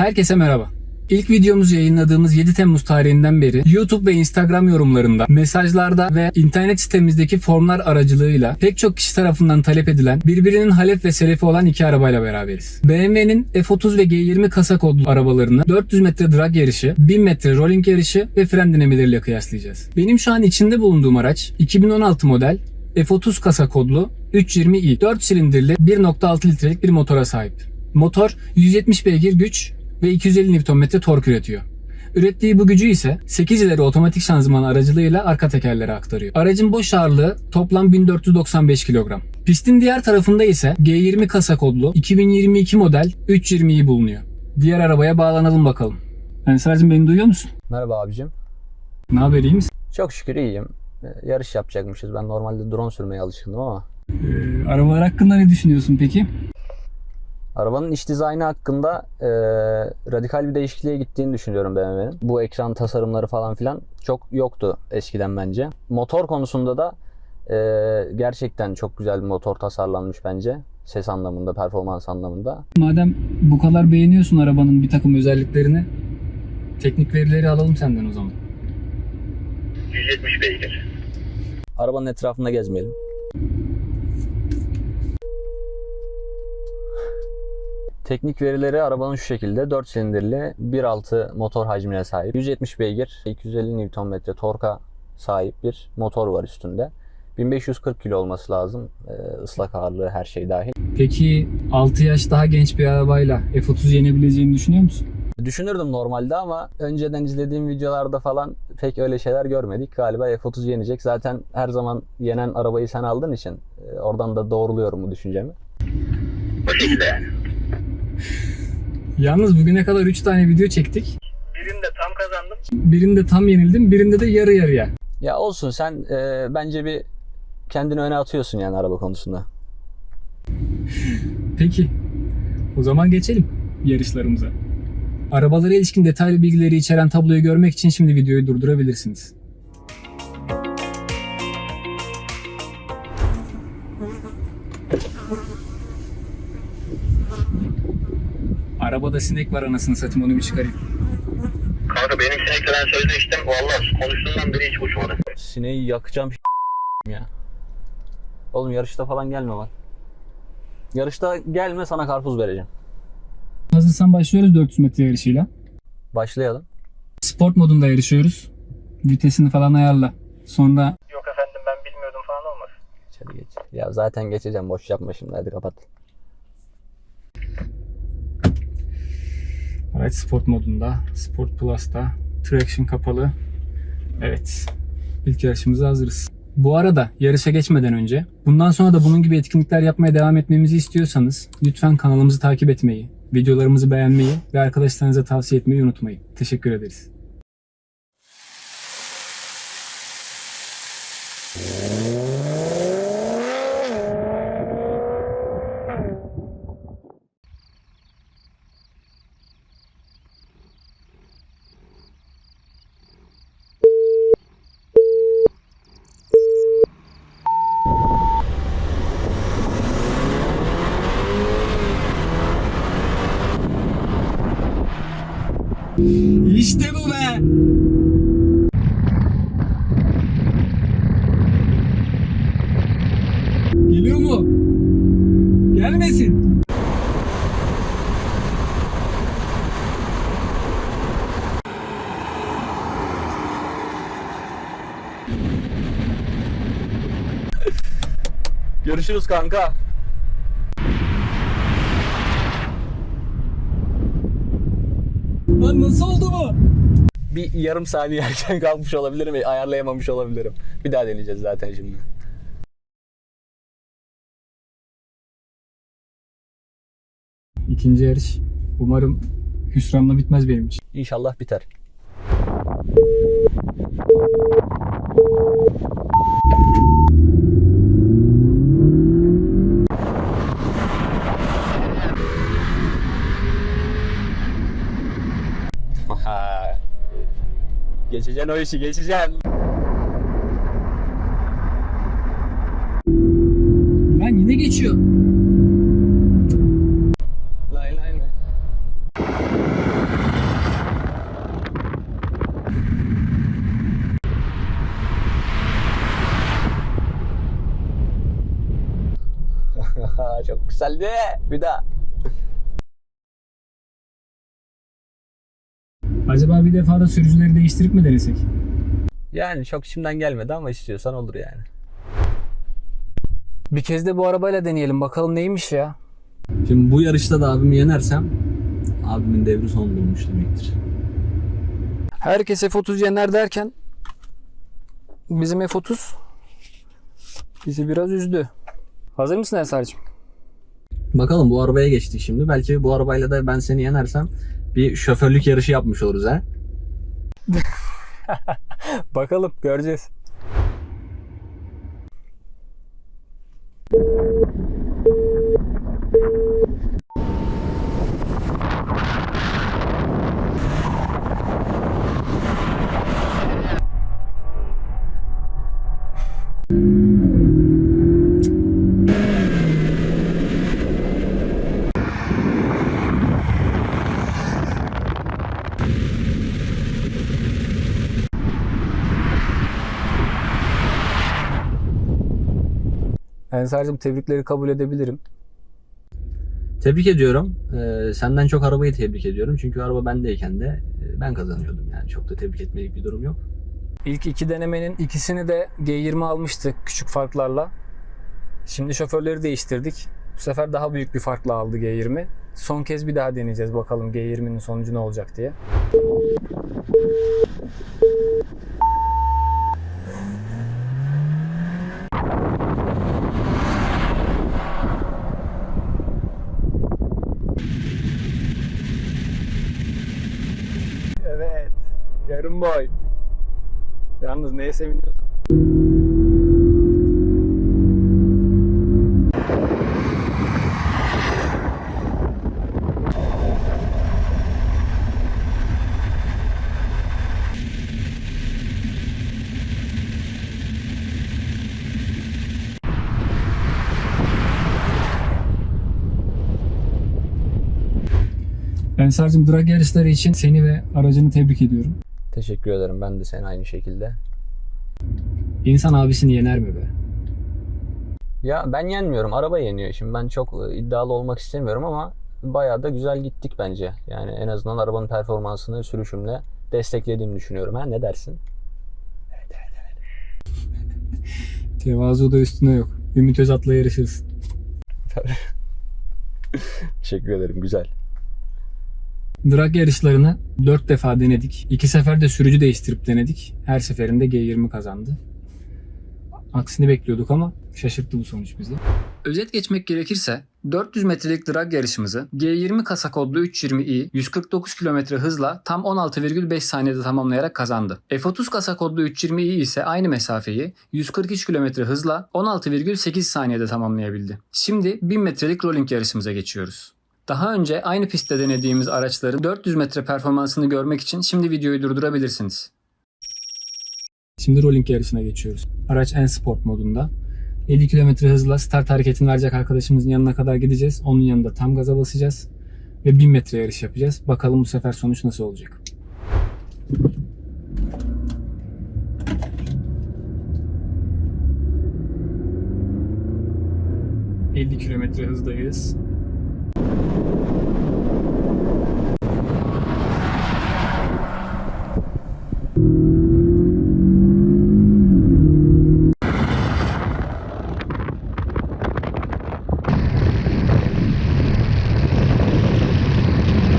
Herkese merhaba. İlk videomuzu yayınladığımız 7 Temmuz tarihinden beri YouTube ve Instagram yorumlarında, mesajlarda ve internet sitemizdeki formlar aracılığıyla pek çok kişi tarafından talep edilen, birbirinin halef ve selefi olan iki arabayla beraberiz. BMW'nin F30 ve G20 kasa kodlu arabalarını 400 metre drag yarışı, 1000 metre rolling yarışı ve fren denemeleriyle kıyaslayacağız. Benim şu an içinde bulunduğum araç 2016 model F30 kasa kodlu 320i 4 silindirli 1.6 litrelik bir motora sahip. Motor 170 beygir güç ve 250 Nm tork üretiyor. Ürettiği bu gücü ise 8 ileri otomatik şanzıman aracılığıyla arka tekerlere aktarıyor. Aracın boş ağırlığı toplam 1495 kilogram. Pistin diğer tarafında ise G20 kasa kodlu 2022 model 320i bulunuyor. Diğer arabaya bağlanalım bakalım. Ensar'cığım beni duyuyor musun? Merhaba abicim. Ne haber iyi misin? Çok şükür iyiyim. Ee, Yarış yapacakmışız. Ben normalde drone sürmeye alışkındım ama Ee, arabalar hakkında ne düşünüyorsun peki? Arabanın iç dizaynı hakkında e, radikal bir değişikliğe gittiğini düşünüyorum BMW'nin. Bu ekran tasarımları falan filan çok yoktu eskiden bence. Motor konusunda da e, gerçekten çok güzel bir motor tasarlanmış bence. Ses anlamında, performans anlamında. Madem bu kadar beğeniyorsun arabanın bir takım özelliklerini, teknik verileri alalım senden o zaman. 170 beygir. Arabanın etrafında gezmeyelim. Teknik verileri arabanın şu şekilde 4 silindirli 1.6 motor hacmine sahip. 170 beygir, 250 Nm torka sahip bir motor var üstünde. 1540 kilo olması lazım. Ee, ıslak ağırlığı her şey dahil. Peki 6 yaş daha genç bir arabayla F30 yenebileceğini düşünüyor musun? Düşünürdüm normalde ama önceden izlediğim videolarda falan pek öyle şeyler görmedik. Galiba F30 yenecek. Zaten her zaman yenen arabayı sen aldığın için e, oradan da doğruluyorum bu düşüncemi. O şekilde yani. Yalnız bugüne kadar 3 tane video çektik. Birinde tam kazandım. Birinde tam yenildim, birinde de yarı yarıya. Ya olsun sen e, bence bir kendini öne atıyorsun yani araba konusunda. Peki, o zaman geçelim yarışlarımıza. Arabalara ilişkin detaylı bilgileri içeren tabloyu görmek için şimdi videoyu durdurabilirsiniz. Arabada sinek var anasını satayım onu bir çıkarayım. Kanka benim sinekle ben sözleştim. Valla konuştuğumdan beri hiç uçmadı. Sineği yakacağım ya. Oğlum yarışta falan gelme lan. Yarışta gelme sana karpuz vereceğim. Hazırsan başlıyoruz 400 metre yarışıyla. Başlayalım. Sport modunda yarışıyoruz. Vitesini falan ayarla. Sonra Yok efendim ben bilmiyordum falan olmaz. İçeri geç. Ya zaten geçeceğim boş yapma şimdi hadi kapat. Araç sport modunda, Sport Plus'ta, traction kapalı. Evet, ilk yarışımıza hazırız. Bu arada yarışa geçmeden önce, bundan sonra da bunun gibi etkinlikler yapmaya devam etmemizi istiyorsanız lütfen kanalımızı takip etmeyi, videolarımızı beğenmeyi ve arkadaşlarınıza tavsiye etmeyi unutmayın. Teşekkür ederiz. İşte bu be! Geliyor mu? Gelmesin. Görüşürüz kanka. Nasıl oldu bu? Bir yarım saniye erken kalmış olabilirim ve ayarlayamamış olabilirim. Bir daha deneyeceğiz zaten şimdi. İkinci yarış. Umarım hüsranla bitmez benim için. İnşallah biter. Geçeceksin o işi geçeceksin. Lan yine geçiyor. Lay lay mı? Çok güzeldi. Bir daha. Acaba bir defa da sürücüleri değiştirip mi denesek? Yani çok içimden gelmedi ama istiyorsan olur yani. Bir kez de bu arabayla deneyelim bakalım neymiş ya. Şimdi bu yarışta da abimi yenersem abimin devri son bulmuş demektir. Herkes F30 yener derken bizim F30 bizi biraz üzdü. Hazır mısın Ensar'cığım? Bakalım bu arabaya geçtik şimdi. Belki bu arabayla da ben seni yenersem bir şoförlük yarışı yapmış oluruz ha. Bakalım göreceğiz. Ensar'cığım tebrikleri kabul edebilirim. Tebrik ediyorum. Ee, senden çok arabayı tebrik ediyorum. Çünkü araba bendeyken de e, ben kazanıyordum yani. Çok da tebrik etmelik bir durum yok. İlk iki denemenin ikisini de G20 almıştık küçük farklarla. Şimdi şoförleri değiştirdik. Bu sefer daha büyük bir farkla aldı G20. Son kez bir daha deneyeceğiz bakalım G20'nin sonucu ne olacak diye. Evet. Yarım boy. Yalnız neye seviniyorsun? Ensar'cığım drag yarışları için seni ve aracını tebrik ediyorum. Teşekkür ederim. Ben de sen aynı şekilde. İnsan abisini yener mi be? Ya ben yenmiyorum. Araba yeniyor. Şimdi ben çok e, iddialı olmak istemiyorum ama bayağı da güzel gittik bence. Yani en azından arabanın performansını sürüşümle desteklediğimi düşünüyorum. Ha ne dersin? Tevazu da üstüne yok. Ümit Özat'la yarışırız. Teşekkür ederim. Güzel. Drag yarışlarını 4 defa denedik. 2 sefer de sürücü değiştirip denedik. Her seferinde G20 kazandı. Aksini bekliyorduk ama şaşırttı bu sonuç bizi. Özet geçmek gerekirse 400 metrelik drag yarışımızı G20 kasa kodlu 320i 149 km hızla tam 16,5 saniyede tamamlayarak kazandı. F30 kasa kodlu 320i ise aynı mesafeyi 143 km hızla 16,8 saniyede tamamlayabildi. Şimdi 1000 metrelik rolling yarışımıza geçiyoruz. Daha önce aynı pistte denediğimiz araçların 400 metre performansını görmek için şimdi videoyu durdurabilirsiniz. Şimdi rolling yarışına geçiyoruz. Araç en sport modunda. 50 km hızla start hareketini verecek arkadaşımızın yanına kadar gideceğiz. Onun yanında tam gaza basacağız. Ve 1000 metre yarış yapacağız. Bakalım bu sefer sonuç nasıl olacak. ...50 kilometre hızdayız.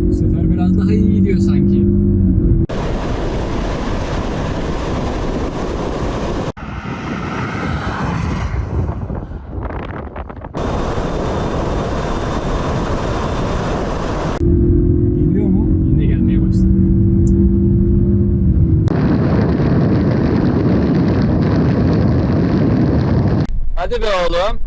Bu sefer biraz daha iyi gidiyor sanki. Geliyor mu? Yine gelmeye başladı. Hadi be oğlum.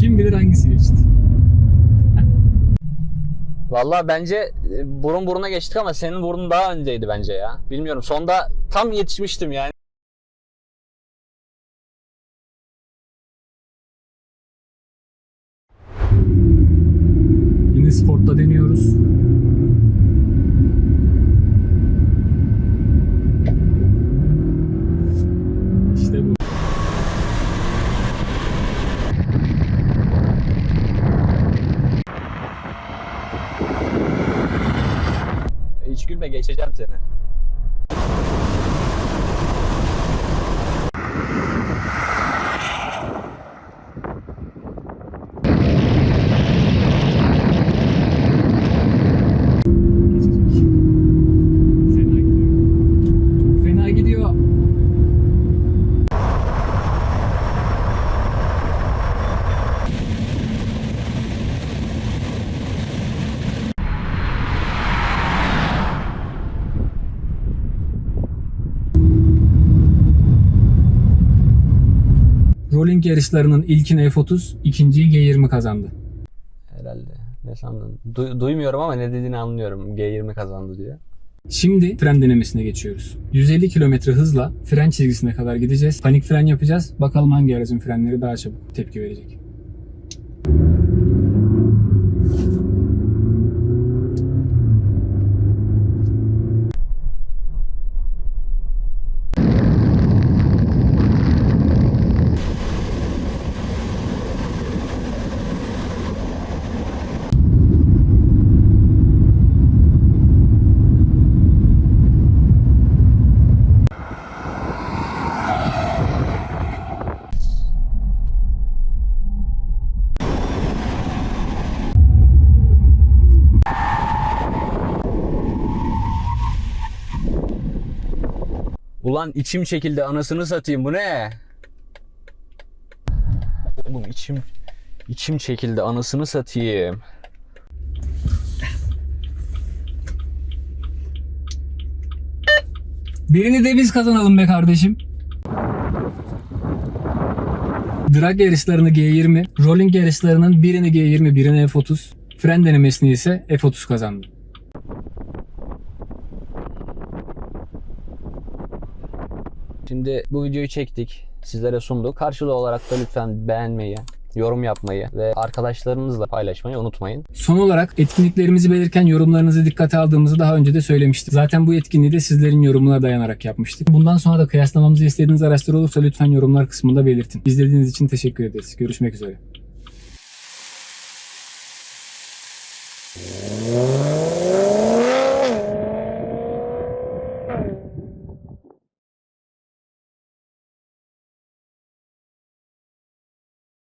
Kim bilir hangisi geçti. Valla bence e, burun buruna geçtik ama senin burnun daha öndeydi bence ya. Bilmiyorum. Sonda tam yetişmiştim yani. Geçeceğim seni. Rolling yarışlarının ilkini F30, ikinciyi G20 kazandı. Herhalde. Ne sandın? Du- duymuyorum ama ne dediğini anlıyorum. G20 kazandı diyor. Şimdi fren denemesine geçiyoruz. 150 km hızla fren çizgisine kadar gideceğiz. Panik fren yapacağız. Bakalım hangi aracın frenleri daha çabuk tepki verecek. Ulan içim çekildi anasını satayım bu ne? Oğlum içim içim çekildi anasını satayım. Birini de biz kazanalım be kardeşim. Drag yarışlarını G20, rolling yarışlarının birini G20, birini F30, fren denemesini ise F30 kazandı. Şimdi bu videoyu çektik. Sizlere sunduk. Karşılığı olarak da lütfen beğenmeyi, yorum yapmayı ve arkadaşlarınızla paylaşmayı unutmayın. Son olarak etkinliklerimizi belirken yorumlarınızı dikkate aldığımızı daha önce de söylemiştik. Zaten bu etkinliği de sizlerin yorumuna dayanarak yapmıştık. Bundan sonra da kıyaslamamızı istediğiniz araçlar olursa lütfen yorumlar kısmında belirtin. İzlediğiniz için teşekkür ederiz. Görüşmek üzere.